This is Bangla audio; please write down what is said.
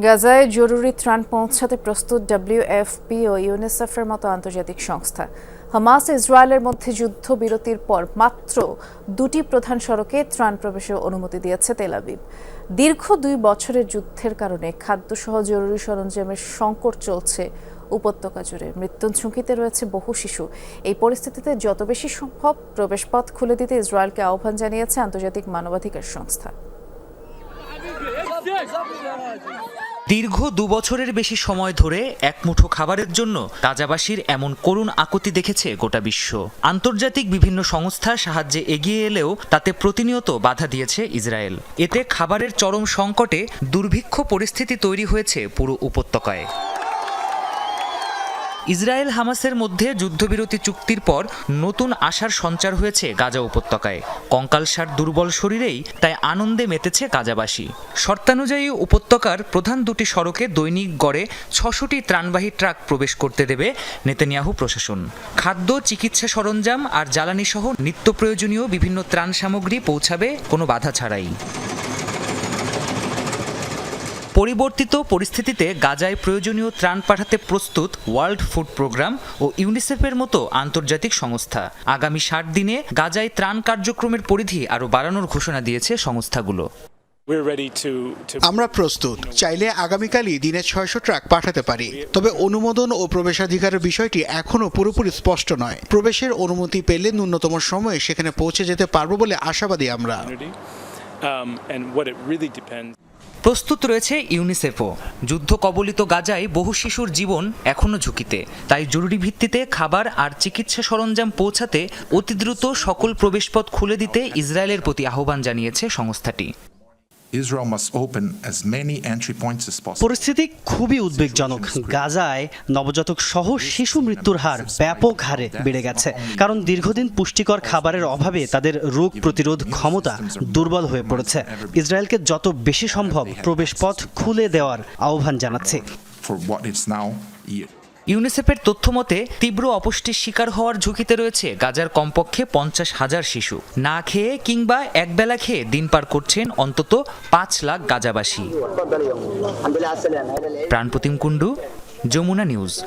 গাজায় জরুরি ত্রাণ পৌঁছাতে প্রস্তুত ডব্লিউএফপি ও ইউনিসেফের মতো আন্তর্জাতিক সংস্থা হামাস ইসরায়েলের মধ্যে যুদ্ধবিরতির পর মাত্র দুটি প্রধান সড়কে ত্রাণ প্রবেশের অনুমতি দিয়েছে তেলাবিব দীর্ঘ দুই বছরের যুদ্ধের কারণে খাদ্যসহ জরুরি সরঞ্জামের সংকট চলছে উপত্যকা জুড়ে মৃত্যুর ঝুঁকিতে রয়েছে বহু শিশু এই পরিস্থিতিতে যত বেশি সম্ভব প্রবেশপথ খুলে দিতে ইসরায়েলকে আহ্বান জানিয়েছে আন্তর্জাতিক মানবাধিকার সংস্থা দীর্ঘ দু বছরের বেশি সময় ধরে এক মুঠো খাবারের জন্য গাজাবাসীর এমন করুণ আকুতি দেখেছে গোটা বিশ্ব। আন্তর্জাতিক বিভিন্ন সংস্থা সাহায্যে এগিয়ে এলেও তাতে প্রতিনিয়ত বাধা দিয়েছে ইসরায়েল। এতে খাবারের চরম সংকটে দুর্ভিক্ষ পরিস্থিতি তৈরি হয়েছে পুরো উপত্যকায়। ইসরায়েল হামাসের মধ্যে যুদ্ধবিরতি চুক্তির পর নতুন আশার সঞ্চার হয়েছে গাজা উপত্যকায়। কঙ্কালসার দুর্বল শরীরেই তাই আনন্দে মেতেছে গাজাবাসী। শর্তানুযায়ী উপত্যকার প্রধান দুটি সড়কে দৈনিক গড়ে ছশোটি ত্রাণবাহী ট্রাক প্রবেশ করতে দেবে নেতানিয়াহু প্রশাসন। খাদ্য, চিকিৎসা সরঞ্জাম আর জ্বালানিসহ নিত্য প্রয়োজনীয় বিভিন্ন ত্রাণ সামগ্রী পৌঁছাবে কোনো বাধা ছাড়াই। পরিবর্তিত পরিস্থিতিতে গাজায় প্রয়োজনীয় ত্রাণ পাঠাতে প্রস্তুত ওয়ার্ল্ড ফুড প্রোগ্রাম ও ইউনিসেফের মতো আন্তর্জাতিক সংস্থা। আগামী ষাট দিনে গাজায় ত্রাণ কার্যক্রমের পরিধি আরও বাড়ানোর ঘোষণা দিয়েছে সংস্থাগুলো। আমরা প্রস্তুত। চাইলে আগামীকালই দিনে ছয়শো ট্রাক পাঠাতে পারি। তবে অনুমোদন ও প্রবেশাধিকারের বিষয়টি এখনও পুরোপুরি স্পষ্ট নয়। প্রবেশের অনুমতি পেলে ন্যূনতম সময়ে সেখানে পৌঁছে যেতে পারব বলে আশাবাদী আমরা। প্রস্তুত রয়েছে ইউনিসেফও। যুদ্ধ কবলিত গাজায় বহু শিশুর জীবন এখনও ঝুঁকিতে। তাই জরুরি ভিত্তিতে খাবার আর চিকিৎসা সরঞ্জাম পৌঁছাতে অতি দ্রুত সকল প্রবেশপথ খুলে দিতে ইসরায়েলের প্রতি আহ্বান জানিয়েছে সংস্থাটি। পরিস্থিতি খুবই উদ্বেগজনক। গাজায় নবজাতক সহ শিশু মৃত্যুর হার ব্যাপক হারে বেড়ে গেছে। কারণ দীর্ঘদিন পুষ্টিকর খাবারের অভাবে তাদের রোগ প্রতিরোধ ক্ষমতা দুর্বল হয়ে পড়েছে। ইসরায়েলকে যত বেশি সম্ভব প্রবেশপথ খুলে দেওয়ার আহ্বান জানাচ্ছে। For তথ্য মতে ইউনিসেফের তীব্র অপুষ্টির শিকার হওয়ার ঝুঁকিতে রয়েছে গাজার কমপক্ষে পঞ্চাশ হাজার শিশু। না খেয়ে কিংবা একবেলা খেয়ে দিন পার করছেন অন্তত পাঁচ লাখ গাজাবাসী। প্রাণপ্রতিম কুণ্ডু, যমুনা নিউজ।